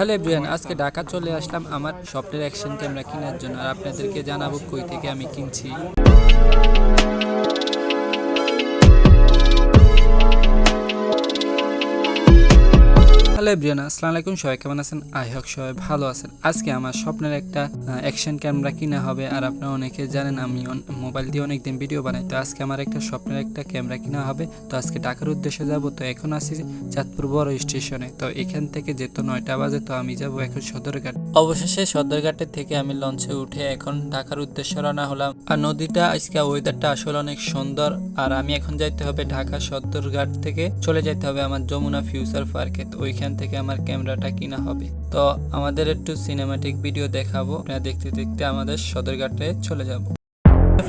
Hello Brian আজকে ঢাকা চলে আসলাম আমার স্বপ্নের অ্যাকশন ক্যামেরা কেনার জন্য। আর আপনাদেরকে জানাব কই থেকে আমি কিনছি। হ্যালো এভরিওয়ান, আসসালামু আলাইকুম। সবাই কেমন আছেন? আই হোক সবাই ভালো আছেন। আজকে আমার স্বপ্নের একটা অ্যাকশন ক্যামেরা কিনা হবে, আর আপনারা অনেকে জানেন আমি মোবাইল দিয়ে অনেকদিন ভিডিও বানাই। তো আজকে আমার একটা স্বপ্নের একটা ক্যামেরা কিনা হবে। তো আজকে ঢাকার উদ্দেশ্যে যাব, তো এখন আসি চাঁদপুর বড় স্টেশনে তো এখান থেকে যেহেতু নয়টা বাজে, তো আমি যাব এখন সদরঘাট। অবশেষে সদরঘাটে থেকে আমি লঞ্চে উঠে এখন ঢাকার উদ্দেশ্যে রওনা হলাম। আর নদীটা, আজকে ওয়েদারটা আসলে অনেক সুন্দর। আর আমি এখন যাইতে হবে ঢাকা সদরঘাট থেকে। চলে যাইতে হবে আমার যমুনা ফিউচার পার্কে তো ওইখান থেকে আমার ক্যামেরাটা কিনা হবে। তো আমাদের একটু সিনেমাটিক ভিডিও দেখাবো। দেখতে দেখতে আমাদের সদরঘাটে চলে যাব।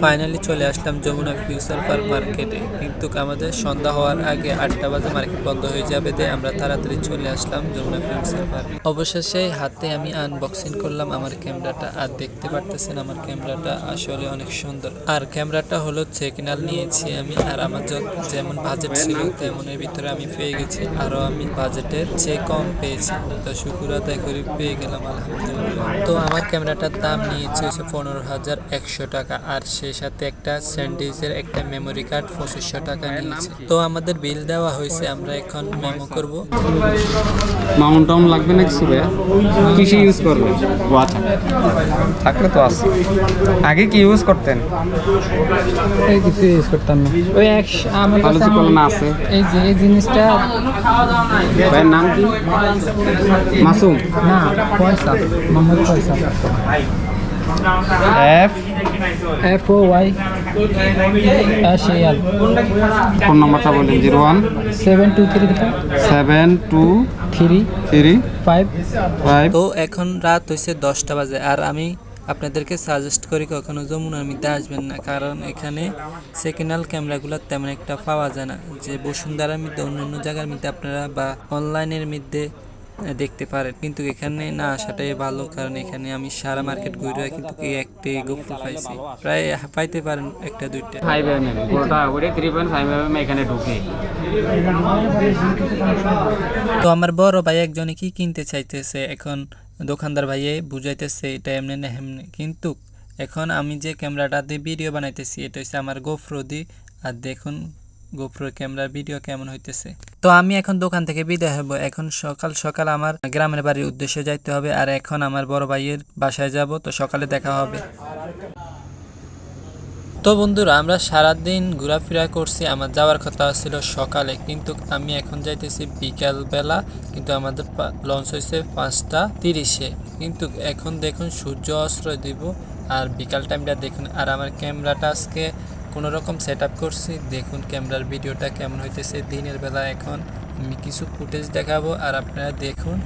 ফাইনালি চলে আসলাম যমুনা ফিউচার পার্ক মার্কেটে। কিন্তু আমাদের সন্ধ্যা হওয়ার আগে আটটা বাজে মার্কেট বন্ধ হয়ে যাবে তাই আমরা তাড়াতাড়ি চলে আসলাম যমুনা ফিউচার পার্ক। অবশেষে হাতে আমি আনবক্সিং করলাম আমার ক্যামেরাটা, আর দেখতে পারতেছেন আমার ক্যামেরাটা আসলে অনেক সুন্দর। আর ক্যামেরাটা হলো চেকিনাল নিয়েছি আমি, আর আমার যেমন বাজেট ছিল তেমনের ভিতরে আমি পেয়ে গেছি আরও আমি বাজেটের চেয়ে কম পেয়েছি। তো শুকুর আদায় করে পেয়ে গেলাম, আলহামদুলিল্লাহ। তো আমার ক্যামেরাটার দাম নিয়েছে পনেরো হাজার একশো টাকা, আর সেই সাথে একটা স্যান্ডউইচের একটা মেমোরি কার্ড পঁচিশশো টাকা নিয়েছে। তো আমাদের বিল দেওয়া হয়েছে আমরা এখন মেমো করব। মাউন্ট টাউন লাগবে না কিছু ভাইয়া কিসে ইউজ করবেন ও আচ্ছা। থাকলে তো আছে। আগে কি ইউজ করতেন? এই কিছু ইউজ করতাম না। ওই এক আমার কাছে না আছে। এই যে এই জিনিসটা ভাইয়ের নাম কি? মাসুম। না পয়সা। মোহাম্মদ পয়সা। F F O Y S A L phone নাম্বারটা বলেন zero one seven two three seven two three three five five. তো এখন রাত হয়েছে দশটা বাজে আর আমি আপনাদেরকে সাজেস্ট করি কখনো যমুনার মধ্যে আসবেন না কারণ এখানে সেকেন্ডাল ক্যামেরাগুলো তেমন একটা পাওয়া যায় না। যে বসুন্ধরার মধ্যে অন্য অন্য জায়গার মধ্যে আপনারা বা অনলাইনের মধ্যে দেখতে পারেন। কিন্তু এখানে না আসাটাই ভালো কারণ এখানে আমি সারা মার্কেট ঘুরে কিন্তু এই একটি গোফল পাইছি। প্রায় পাইতে পারেন একটা দুইটা। ফাইভ এম এম পুরোটা ওরে থ্রি পয়েন্ট ফাইভ এম এম এখানে ঢুকে। তো আমার বড় ভাই একজনে কি কিনতে চাইতেছে এখন দোকানদার ভাইয়ে বুঝাইতেছে এটা এমনি না হেমনি। কিন্তু এখন আমি যে ক্যামেরাটা দিয়ে ভিডিও বানাইতেছি এটা হচ্ছে আমার গোফ্রো দি আর দেখুন গোপ্রো ক্যামেরার ভিডিও কেমন হইতেছে। তো আমি এখন দোকান থেকে বিদায় হব। এখন সকাল সকাল আমার গ্রামের বাড়ির উদ্দেশ্যে যাইতে হবে আর এখন আমার বড় ভাইয়ের বাসায় যাব, তো সকালে দেখা হবে। তো বন্ধুরা, আমরা সারাদিন ঘোরাফেরা করছি, আমার যাওয়ার কথা ছিল সকালে, কিন্তু আমি এখন যাইতেছি বিকাল বেলা, কিন্তু আমাদের লঞ্চ হয়েছে পাঁচটা তিরিশে। কিন্তু এখন দেখুন সূর্য আশ্রয় দিব, আর বিকাল টাইমটা দেখুন, আর আমার ক্যামেরাটা আজকে কোনো রকম সেট আপ করছি, দেখুন ক্যামেরার ভিডিওটা কেমন হইতেছে দিনের বেলা এখন। আমি কিছু ফুটেজ দেখাবো আর আপনারা দেখুন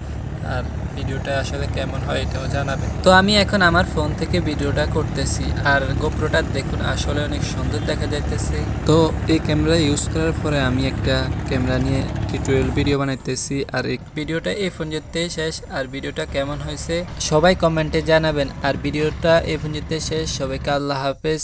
আর ভিডিওটা আসলে কেমন হয় এটাও জানাবেন। তো আমি এখন আমার ফোন থেকে ভিডিওটা করতেছি আর গোপ্রোটা দেখুন আসলে অনেক সুন্দর দেখা যাইতেছে। তো এই ক্যামেরা ইউজ করার পরে আমি একটা ক্যামেরা নিয়ে টিউটোরিয়াল ভিডিও বানাইতেছি আর এই ভিডিওটা এই ফোন যেতে শেষ। আর ভিডিওটা কেমন হয়েছে সবাই কমেন্টে জানাবেন। আর ভিডিওটা এই যেতে শেষ। সবাইকে আল্লাহ হাফেজ।